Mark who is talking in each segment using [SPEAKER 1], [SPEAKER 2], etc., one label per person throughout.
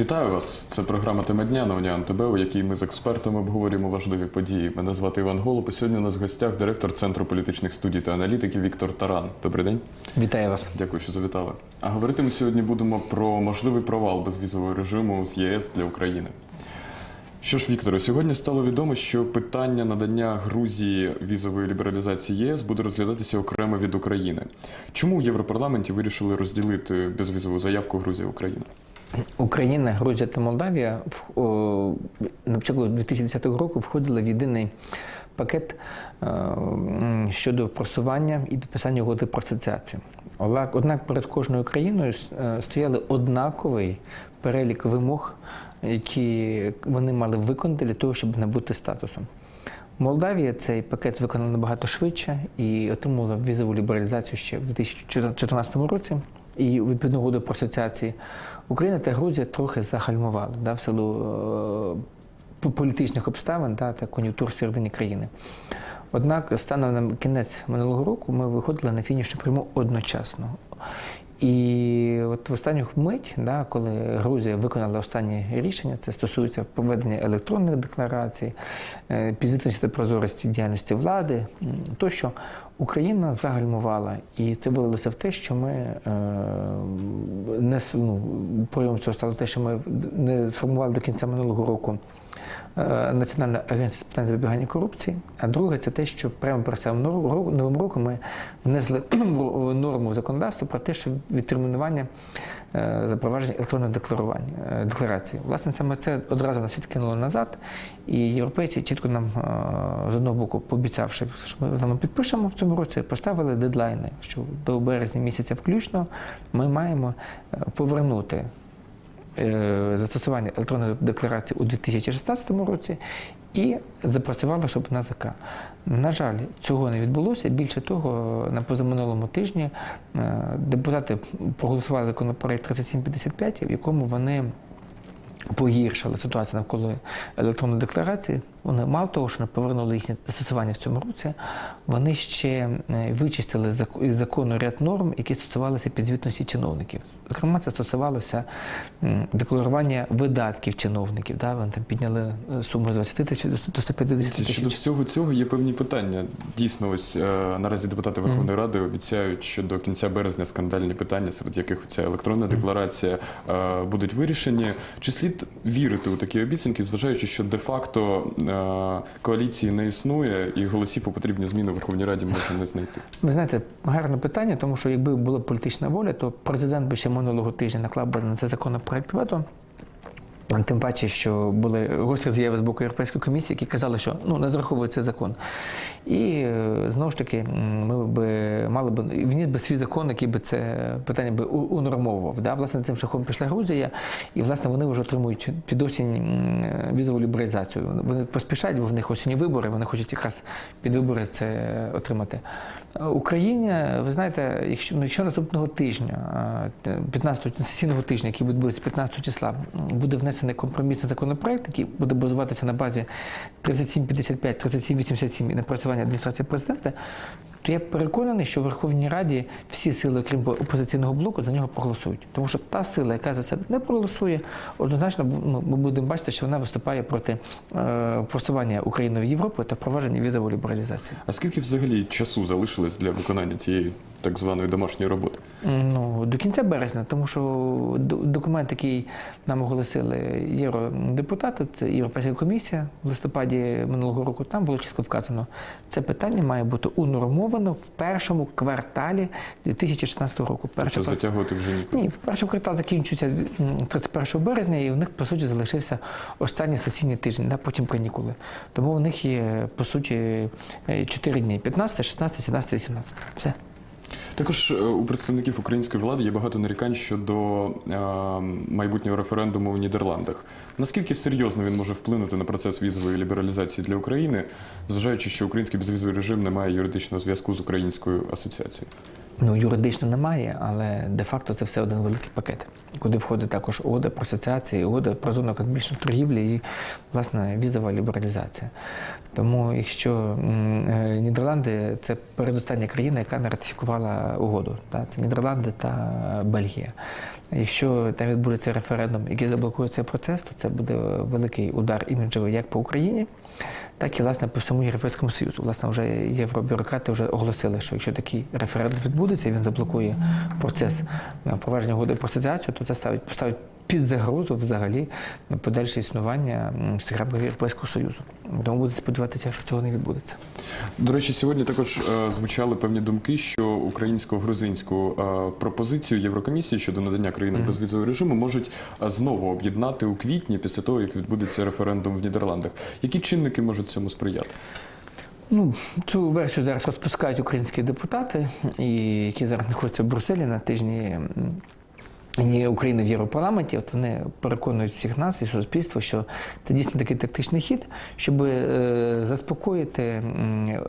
[SPEAKER 1] Вітаю вас! Це програма Тема дня на Уніан ТБ, у якій ми з експертами обговорюємо важливі події. Мене звати Іван Голуб. і Сьогодні у нас в гостях директор Центру політичних студій та аналітики Віктор Таран. Добрий день.
[SPEAKER 2] Вітаю вас.
[SPEAKER 1] Дякую, що завітали. А говорити ми сьогодні будемо про можливий провал безвізового режиму з ЄС для України. Що ж, Вікторе, сьогодні стало відомо, що питання надання Грузії візової лібералізації ЄС буде розглядатися окремо від України. Чому в Європарламенті вирішили розділити безвізову заявку Грузія Україна?
[SPEAKER 2] Україна, Грузія та Молдавія на початку 2010 року входили в єдиний пакет е, щодо просування і підписання угоди про асоціацію. Однак- перед кожною країною е, стояли однаковий перелік вимог, які вони мали виконати для того, щоб набути статусом. Молдавія цей пакет виконала набагато швидше і отримала візову лібералізацію ще в 2014 році. І відповідно угоду про асоціації Україна та Грузія трохи загальмували да, в силу е, політичних обставин да, та кон'юнктур всередині країни. Однак, станом на кінець минулого року ми виходили на фінішну пряму одночасно. І от в останню мить, да, коли Грузія виконала останнє рішення, це стосується проведення електронних декларацій, е, підзвітності та прозорості діяльності влади, тощо Україна загальмувала. І це вилилося в те, що ми е, не ну, цього стало те, що ми не сформували до кінця минулого року е, Національна агенція з питань запобігання корупції. А друге, це те, що прямо самим нов- новим роком ми внесли норму в законодавство про те, що відтермінування е, запровадження електронного декларування е, декларації. Власне, саме це одразу нас відкинуло назад, і європейці чітко нам з одного боку, пообіцявши, що ми з вами підпишемо в цьому році, поставили дедлайни, що до березня місяця включно ми маємо повернути застосування електронної декларації у 2016 році і запрацювала щоб НАЗК. На жаль, цього не відбулося. Більше того, на позаминулому тижні е, депутати проголосували законопроект 3755, в якому вони погіршили ситуацію навколо електронної декларації. Вони мало того, що не повернули їхнє застосування в цьому році, вони ще е, вичистили із закону ряд норм, які стосувалися підзвітності чиновників. Зокрема, це стосувалося декларування видатків чиновників. Да? Вони там підняли е, суму з 20 тисяч до- до 150
[SPEAKER 1] Щодо всього цього є певні питання. Дійсно, ось е, наразі депутати Верховної Ради обіцяють, що до кінця березня скандальні питання, серед яких ця електронна декларація, будуть вирішені. Чи слід вірити у такі обіцянки, зважаючи, що де-факто коаліції не існує і голосів у потрібні зміни в Верховній Раді може не знайти?
[SPEAKER 2] Ви знаєте, гарне питання, тому що якби була політична воля, то президент би ще минулого тижня наклав би на це законопроект вето. Тим паче, що були гострі заяви з боку Європейської комісії, які казали, що ну не зраховує цей закон. І е, знову ж таки, ми би мали б вніс би свій закон, який би це питання би унормовував. Да? Власне, цим шляхом пішла Грузія, і власне вони вже отримують під осінь візову лібералізацію. Вони поспішають, бо в них осінні вибори, вони хочуть якраз під вибори це отримати. Україні, ви знаєте, якщо, ну, якщо наступного тижня, е, 15 сесійного тижня, який відбудеться 15 числа, буде внесений компромісний законопроект, який буде базуватися на базі 3755, 3787 і напрацювання адміністрації президента, то я переконаний, що в Верховній Раді всі сили, окрім опозиційного блоку, за нього проголосують. Тому що та сила, яка за це не проголосує, однозначно ну, ми будемо бачити, що вона виступає проти е, просування України в Європу та впровадження візової лібералізації.
[SPEAKER 1] А скільки взагалі часу залишилось для виконання цієї так званої домашньої роботи?
[SPEAKER 2] Ну, до кінця березня, тому що документ, який нам оголосили євродепутати, це Європейська комісія в листопаді минулого року, там було чітко вказано, це питання має бути унормовано в першому кварталі 2016 року. Перший
[SPEAKER 1] Тобто затягувати вже ніколи.
[SPEAKER 2] Ні, перший квартал закінчується м, 31 березня, і у них, по суті, залишився останній сесійний тиждень, да, потім канікули. Тому у них є, по суті, 4 дні: 15, 16, 17, 18. Все.
[SPEAKER 1] Також е, у представників української влади є багато нарікань щодо е, майбутнього референдуму у Нідерландах. Наскільки серйозно він може вплинути на процес візової лібералізації для України, зважаючи, що український безвізовий режим не має юридичного зв'язку з українською асоціацією?
[SPEAKER 2] Ну, юридично немає, але де-факто це все один великий пакет, куди входить також угода про асоціації, угода про зону економічної торгівлі і, власне, візова лібералізація. Тому, якщо е, Нідерланди це передостання країна, яка не ратифікувала угоду. Це Нідерланди та Бельгія. Якщо там відбудеться референдум, який заблокує цей процес, то це буде великий удар іміджевий як по Україні, так і власне по всьому Європейському Союзу. Власне, вже євробюрократи вже оголосили, що якщо такий референдум відбудеться, і він заблокує процес е, проведення угоди про асоціацію, то це ставить поставить під загрозу взагалі подальше існування м, Європейського Союзу. Тому буде сподіватися, що цього не відбудеться.
[SPEAKER 1] До речі, сьогодні також е, звучали певні думки, що українсько-грузинську е, пропозицію Єврокомісії щодо надання країнам безвізового режиму можуть е, знову об'єднати у квітні після того, як відбудеться референдум в Нідерландах. Які чинники можуть цьому сприяти?
[SPEAKER 2] Ну, цю версію зараз розпускають українські депутати, і які зараз знаходяться в Брюсселі на тижні України в Європарламенті. От вони переконують всіх нас і суспільство, що це дійсно такий тактичний хід, щоб е, заспокоїти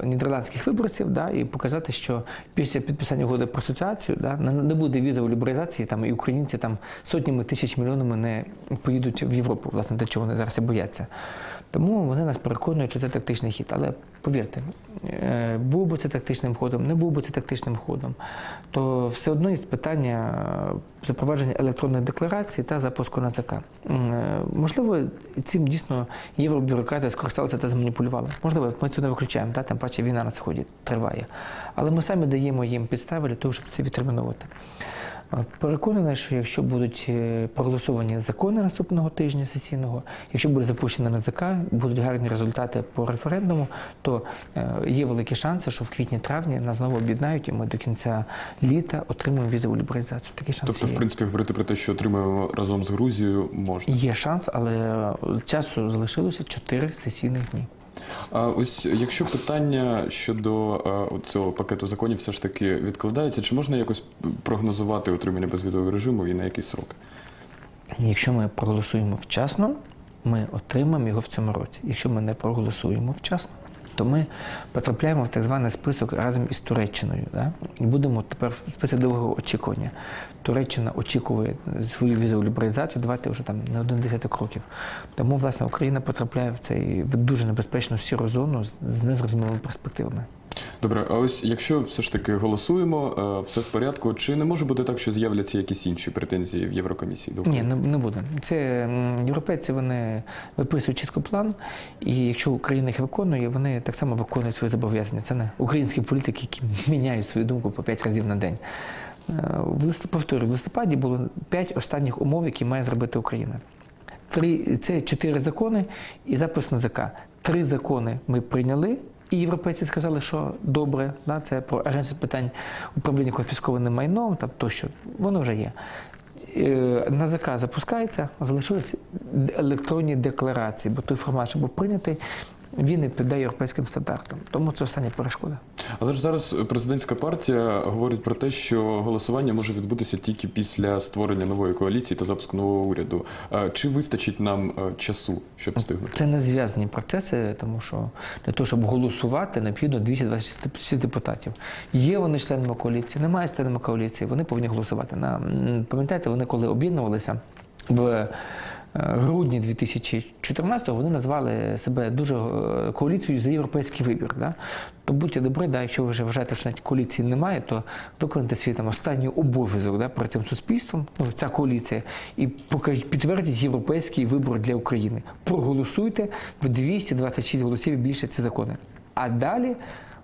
[SPEAKER 2] нідерландських виборців да, і показати, що після підписання угоди про асоціацію да, не буде візової лібералізації, там і українці там сотнями тисяч мільйонами не поїдуть в Європу, власне, до чого вони зараз і бояться. Тому вони нас переконують, що це тактичний хід. Але повірте, е, був би це тактичним ходом, не був би це тактичним ходом, то все одно є питання запровадження електронної декларації та запуску НАЗК. Е, Можливо, цим дійсно євробюрократи скористалися та зманіпулювали. Можливо, ми це не виключаємо, та, тим паче війна на сході триває. Але ми самі даємо їм підстави для того, щоб це відтермінувати. Переконаний, що якщо будуть е, проголосовані закони наступного тижня сесійного, якщо буде запущено НЗК, будуть гарні результати по референдуму, то е, є великі шанси, що в квітні-травні нас знову об'єднають, і ми до кінця літа отримаємо візову лібералізацію. Такі шанси
[SPEAKER 1] Тобто, в принципі, говорити про те, що отримаємо разом з Грузією, можна.
[SPEAKER 2] Є шанс, але е, часу залишилося 4 сесійних дні.
[SPEAKER 1] А ось якщо питання щодо цього пакету законів все ж таки відкладається, чи можна якось прогнозувати отримання безвізового режиму і на який срок?
[SPEAKER 2] Якщо ми проголосуємо вчасно, ми отримаємо його в цьому році. Якщо ми не проголосуємо вчасно, то ми потрапляємо в так званий список разом із Туреччиною. Да? І будемо тепер в список довгого очікування. Туреччина очікує свою візову лібералізацію давати вже там не один десяток років. Тому, власне, Україна потрапляє в цей дуже небезпечну сіру зону з незрозумілими перспективами.
[SPEAKER 1] Добре, а ось якщо все ж таки голосуємо, е, все в порядку, чи не може бути так, що з'являться якісь інші претензії в Єврокомісії
[SPEAKER 2] Ні, не, не буде. Це європейці вони виписують чітко план, і якщо Україна їх виконує, вони так само виконують свої зобов'язання. Це не українські політики, які міняють свою думку по п'ять разів на день. Е, В лист, повторюю, в листопаді було п'ять останніх умов, які має зробити Україна. Три, це чотири закони і запис НЗК. Три закони ми прийняли. І європейці сказали, що добре, да, це про агенцію питань управління конфіскованим майном, там тощо, воно вже є. Е, НАЗК запускається, залишились електронні декларації, бо той формат, що був прийнятий, він не піддає європейським стандартам. Тому це остання перешкода.
[SPEAKER 1] Але ж зараз президентська партія говорить про те, що голосування може відбутися тільки після створення нової коаліції та запуску нового уряду. Чи вистачить нам е, часу, щоб встигнути?
[SPEAKER 2] Це не зв'язані процеси, тому що для того, щоб голосувати, необхідно 226 депутатів. Є вони членами коаліції, немає членами коаліції, вони повинні голосувати. На, пам'ятаєте, вони коли об'єднувалися в грудні 2014-го, вони назвали себе дуже е, коаліцією за європейський вибір. Да? То будьте добрі, да, якщо ви вже вважаєте, що навіть коаліції немає, то виконайте свій там останній обов'язок да, перед цим суспільством, ну, ця коаліція, і покажіть, підтвердіть європейський вибор для України. Проголосуйте в 226 голосів більше ці закони. А далі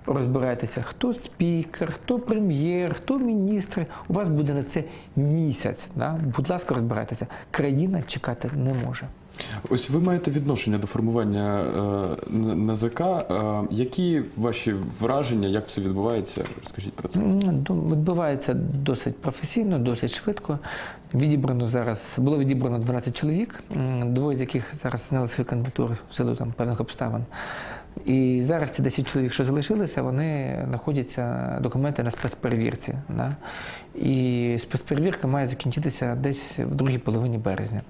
[SPEAKER 2] розбирайтеся, хто спікер, хто прем'єр, хто міністр. У вас буде на це місяць. Да? Будь ласка, розбирайтеся. Країна чекати не може.
[SPEAKER 1] Ось ви маєте відношення до формування е, НАЗК. Е, які ваші враження, як все відбувається? Розкажіть про це.
[SPEAKER 2] Відбувається досить професійно, досить швидко. Відібрано зараз було відібрано 12 чоловік, двоє з яких зараз зняли свої кандидатури в силу там певних обставин. І зараз ці 10 чоловік, що залишилися, вони знаходяться документи на спецперевірці. Да? І спецперевірка має закінчитися десь в другій половині березня.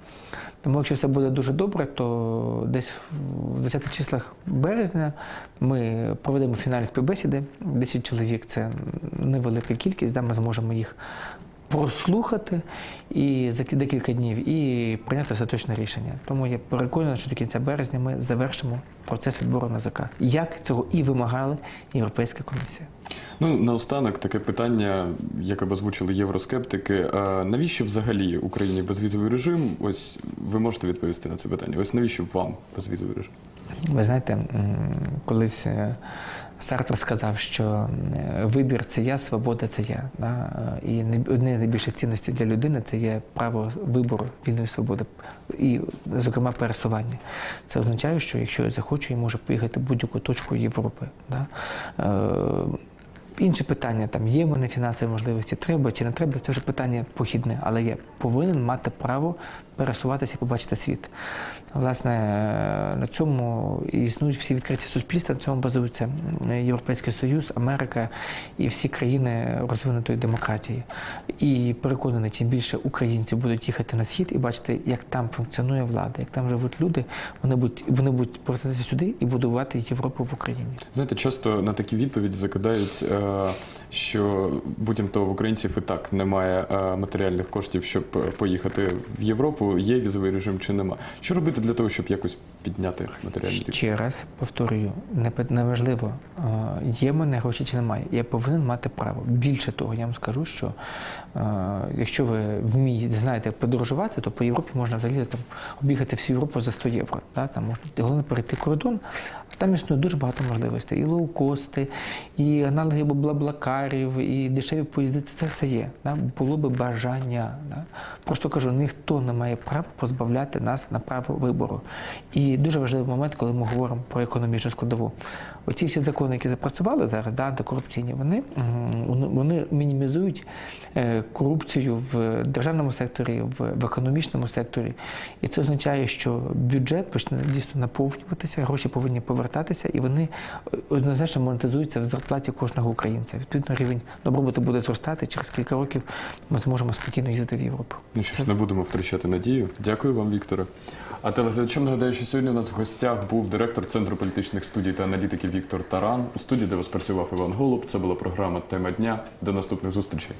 [SPEAKER 2] Тому, якщо все буде дуже добре, то десь в 20 числах березня ми проведемо фінальні співбесіди. 10 чоловік це невелика кількість, да, ми зможемо їх прослухати і за декілька днів і прийняти остаточне рішення. Тому я переконаний, що до кінця березня ми завершимо процес відбору НАЗК. Як цього і вимагала Європейська комісія.
[SPEAKER 1] Ну, наостанок таке питання, яке б озвучили євроскептики. А навіщо взагалі Україні безвізовий режим? Ось ви можете відповісти на це питання. Ось навіщо вам безвізовий режим?
[SPEAKER 2] Ви знаєте, колись е, Сартер сказав, що е, вибір це я, свобода це я. Да? Е, І одне з найбільших цінностей для людини це є право вибору вільної свободи і, зокрема, пересування. Це означає, що якщо я захочу, я можу поїхати в будь-яку точку Європи. Да? Інше питання, там є в мене фінансові можливості, треба чи не треба, це вже питання похідне, але я повинен мати право пересуватися і побачити світ. Власне, на цьому існують всі відкриті суспільства, на цьому базується е, Європейський Союз, Америка і всі країни розвинутої демократії. І переконаний, чим більше українців будуть їхати на схід і бачити, як там функціонує влада, як там живуть люди, вони будуть вони будуть повертатися сюди і будувати Європу в Україні.
[SPEAKER 1] Знаєте, часто на такі відповіді закидають, е, що буцімто в українців і так немає е, матеріальних коштів, щоб е, поїхати в Європу. Є візовий режим чи нема. Що робити для того, щоб якось підняти матеріальний рівень?
[SPEAKER 2] Ще раз повторюю, неважливо, е, є мене гроші чи немає. Я повинен мати право. Більше того, я вам скажу, що якщо ви вмієте, знаєте, як подорожувати, то по Європі можна взагалі там об'їхати всю Європу за 100 євро. Да? Там можна головне перейти кордон, а там існує дуже багато можливостей. І лоукости, і аналоги блаблакарів, і дешеві поїзди. Це все є. Да? Було би бажання. Да? Просто кажу, ніхто не має права позбавляти нас на право вибору. І дуже важливий момент, коли ми говоримо про економічну складову. Оці всі закони, які запрацювали зараз, да, антикорупційні, вони, вони- мінімізують е, корупцію в державному секторі, в, економічному секторі. І це означає, що бюджет почне дійсно наповнюватися, гроші повинні повертатися, і вони е, однозначно монетизуються в зарплаті кожного українця. Відповідно, рівень добробуту буде зростати. Через кілька років ми зможемо спокійно їздити в Європу.
[SPEAKER 1] Ну що ж, не будемо втрачати надію. Дякую вам, Вікторе. А телеглядачам нагадаю, що сьогодні у нас в гостях був директор Центру політичних студій та аналітики Віктор Таран. У студії, де вас працював Іван Голуб. Це була програма Тема дня. До наступних зустрічей.